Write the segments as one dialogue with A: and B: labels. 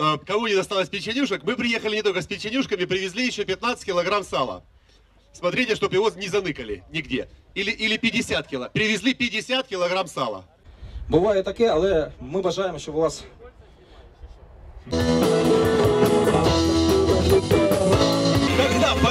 A: э, кому не досталось печенюшек, мы приехали не только с печенюшками, привезли еще 15 килограмм сала. Смотрите, чтобы его не заныкали нигде. Или, или 50 кило. Привезли 50 килограмм сала.
B: Буває таке, але ми бажаємо, щоб у вас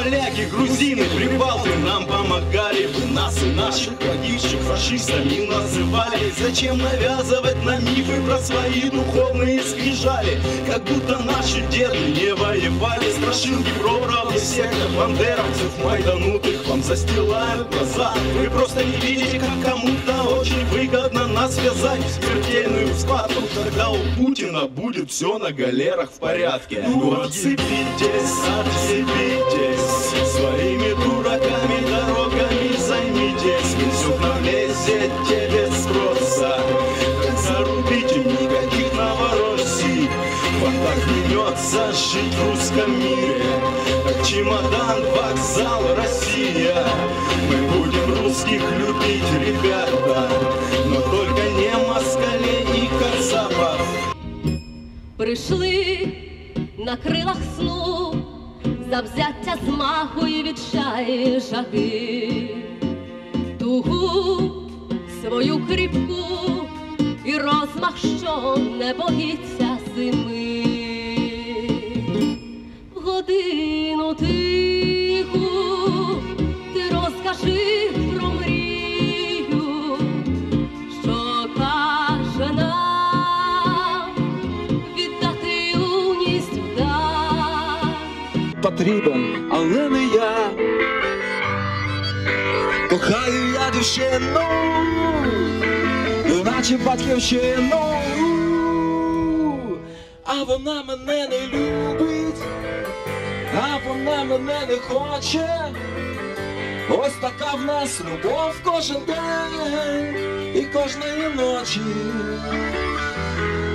C: поляки, грузины, прибалты нам помогали. Вы нас и наших погибших фашистами называли. Зачем навязывать нам мифы про свои духовные скрижали? Как будто наши деды не воевали. Страшилки про правды секта бандеровцев Майданутых вам застилают глаза. Вы просто не видите, как кому-то очень выгодно нас связать. В смертельную схватку Тогда у Путина будет все на галерах в порядке. Ну отцепитесь, отцепитесь Своими дураками дорогами займитесь. Все к нам лезете Вам так жить в русском мире. Как чемодан, вокзал, Россия. Мы будем русских любить, ребята. Но только не москалей и кацапов.
D: Прийшли на крилах сну, завзяття змаху і відчаї жаги, тугу свою кріпку і розмах, що не боїться зими. В годину тиху ти розкажи про мрію, що каже нам віддати юність в дар.
B: потрібен, але не я. Кохаю я дівчину, наче батьківщину, а вона мене не любить, а вона мене не хоче. Ось така в нас любов кожен день і кожної ночі,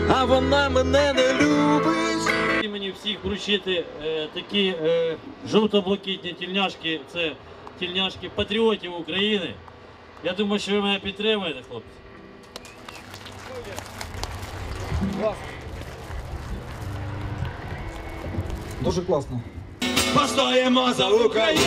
B: а вона мене не любить.
E: Мені всіх вручити е, такі е, жовто-блакитні тільняшки. Це тільняшки патріотів України. Я думаю, що ви мене підтримуєте, хлопці.
B: Дуже класно.
C: Постоїмо за Україну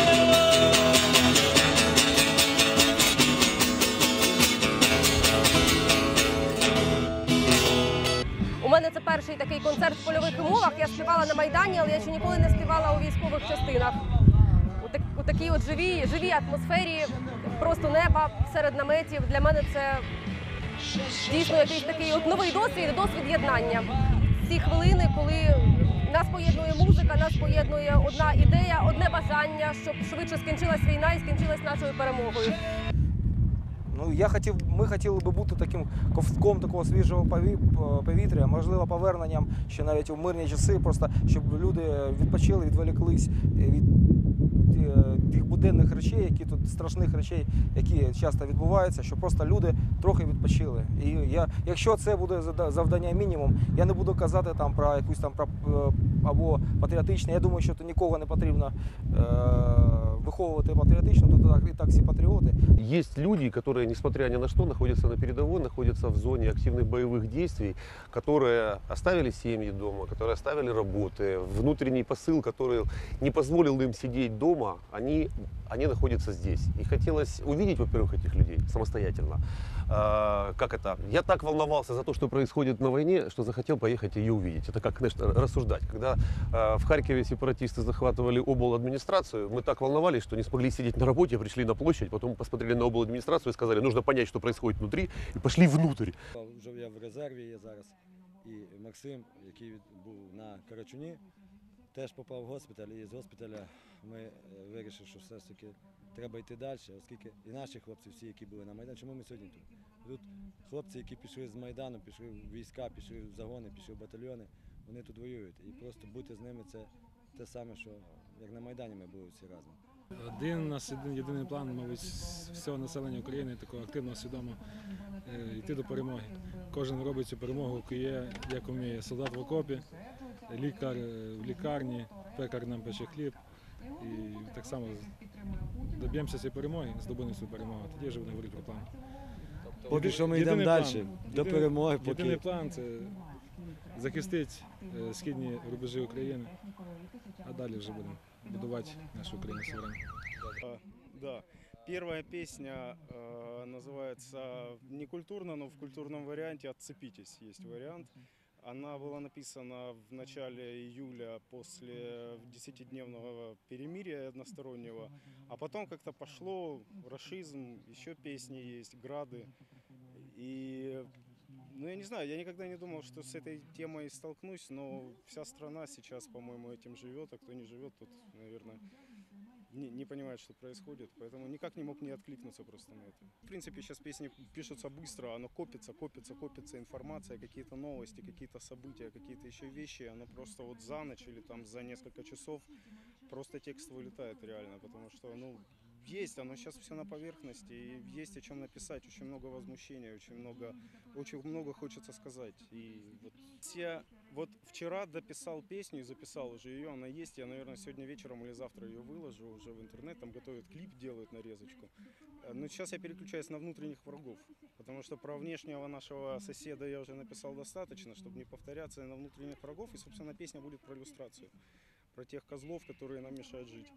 F: У мене це перший такий концерт в польових умовах. Я співала на майдані, але я ще ніколи не співала у військових частинах. У, так, у такій от живій, живій атмосфері, просто неба серед наметів. Для мене це дійсно якийсь такий от новий досвід, досвід єднання. Ці хвилини, коли нас поєднує музика, нас поєднує одна ідея, одне бажання, щоб швидше скінчилась війна і скінчилась нашою перемогою.
B: Ну, я хотів, ми хотіли би бути таким ковтком такого свіжого пові- повітря, можливо, поверненням ще навіть у мирні часи, просто щоб люди відпочили, відволіклись від тих буденних речей, які тут страшних речей, які часто відбуваються, щоб просто люди трохи відпочили. І я, якщо це буде завдання мінімум, я не буду казати там про якусь там про е, або патріотичне. Я думаю, що то нікого не потрібно е, виховувати патріотично, тут і так, і так всі патріоти.
G: Есть люди, которые, несмотря ни на что, находятся на передовой, находятся в зоне активных боевых действий, которые оставили семьи дома, которые оставили работы, внутренний посыл, который не позволил им сидеть дома, они, они находятся здесь. И хотелось увидеть, во-первых, этих людей самостоятельно. А, как это? Я так волновался за то, что происходит на войне, что захотел поехать ее увидеть. Это как, знаешь, рассуждать. Когда а, в Харькове сепаратисты захватывали обл. администрацию, мы так волновались, что не смогли сидеть на работе, пришли на площадь, потом посмотрели на обл. администрацию и сказали, нужно понять, что происходит внутри, и пошли внутрь.
H: Вже я в резерві є зараз. І Максим, який від- був на Карачуні, Теж попав в госпіталь. І з госпіталя ми е, вирішили, що все ж таки треба йти далі, оскільки і наші хлопці, всі, які були на Майдані, чому ми сьогодні тут? Тут хлопці, які пішли з Майдану, пішли в війська, пішли в загони, пішли в батальйони, вони тут воюють. І просто бути з ними це те саме, що як на Майдані ми були всі разом.
I: Один у нас єдиний план, мабуть, всього населення України такого активно, свідомо е, йти до перемоги. Кожен робить цю перемогу, є, як вміє. Солдат в окопі, лікар е, в лікарні, пекар нам пече хліб. І так само доб'ємося цієї перемоги, здобудемо цю перемогу. Тоді вже будемо говорити про план.
H: Поки що ми йдемо далі, до
I: єдиний-
H: перемоги.
I: Єдиний
H: Поки
I: план це захистити е, східні рубежі України, а далі вже будемо будувати нашу Україну суверенну.
J: А, Да. Первая песня э, называется не культурно, но в культурном варианте «Отцепитесь» есть вариант. Она была написана в начале июля после десятидневного перемирия одностороннего, а потом как-то пошло расизм, еще песни есть, грады. И, ну я не знаю, я никогда не думал, что с этой темой столкнусь, но вся страна сейчас, по-моему, этим живет, а кто не живет, тут, наверное, не, не понимает, что происходит, поэтому никак не мог не откликнуться просто на это. В принципе, сейчас песни пишутся быстро, оно копится, копится, копится информация, какие-то новости, какие-то события, какие-то еще вещи, оно просто вот за ночь или там за несколько часов просто текст вылетает реально, потому что, ну, есть, оно сейчас все на поверхности, и есть о чем написать, очень много возмущения, очень много, очень много хочется сказать. И вот я вот вчера дописал песню и записал уже ее, она есть, я, наверное, сегодня вечером или завтра ее выложу уже в интернет, там готовят клип, делают нарезочку. Э, Но сейчас я переключаюсь на внутренних врагов, потому что про внешнего нашего соседа я уже написал достаточно, чтобы не повторяться на внутренних врагов, и, собственно, песня будет про иллюстрацию, про тех козлов, которые нам мешают жить.